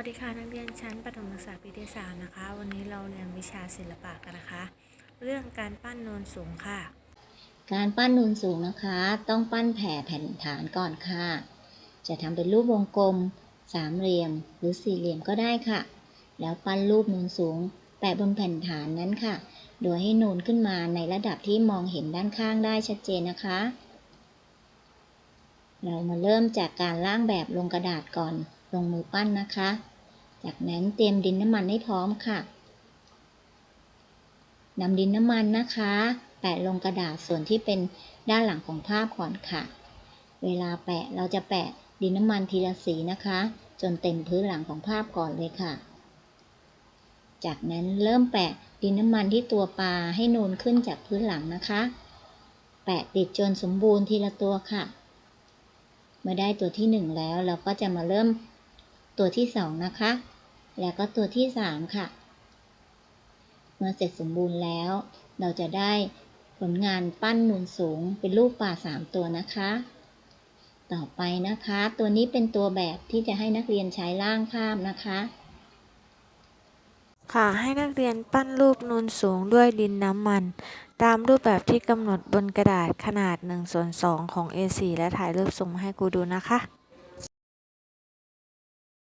วัสดีค่ะนักเรียนชั้นประถมศึกษาปีที่สามนะคะ วันนี้เราเรียนวิชาศิลปะกันนะคะ เรื่องการปั้นโนนสูงค่ะ การปั้นนูนสูงนะคะ ต้องปั้นแผ่แผ่นฐานก่อนค่ะ จะทำเป็นรูปวงกลม สามเหลี่ยม หรือสี่เหลี่ยมก็ได้ค่ะ แล้วปั้นรูปนูนสูงแปะบนแผ่นฐานนั้นค่ะ โดยให้นูนขึ้นมาในระดับที่มองเห็นด้านข้างได้ชัดเจนนะคะ เรามาเริ่มจากการล่างแบบลงกระดาษก่อน ลงมือปั้นนะคะ จากนั้นเตรียมดินน้ำมันให้พร้อมค่ะนำดินน้ำมันนะคะ แปะลงกระดาษส่วนที่เป็นด้านหลังของภาพก่อนค่ะ เวลาแปะเราจะแปะดินน้ำมันทีละสีนะคะ จนเต็มพื้นหลังของภาพก่อนเลยค่ะ จากนั้นเริ่มแปะดินน้ำมันที่ตัวปลาให้นูนขึ้นจากพื้นหลังนะคะ แปะติดจนสมบูรณ์ทีละตัวค่ะ เมื่อได้ตัวที่หนึ่งแล้วเราก็จะมาเริ่ม ตัวที่สองนะคะ แล้วก็ตัวที่สามค่ะ เมื่อเสร็จสมบูรณ์แล้ว เราจะได้ผลงานปั้นนูนสูงเป็นรูปปลาสามตัวนะคะ ต่อไปนะคะ ตัวนี้เป็นตัวแบบที่จะให้นักเรียนใช้ล่างภาพนะคะ ค่ะ ให้นักเรียนปั้นรูปนูนสูงด้วยดินน้ำมัน ตามรูปแบบที่กำหนดบนกระดาษขนาด1ส่วน2ของ A4 และถ่ายรูปส่งมาให้ครูดูนะคะ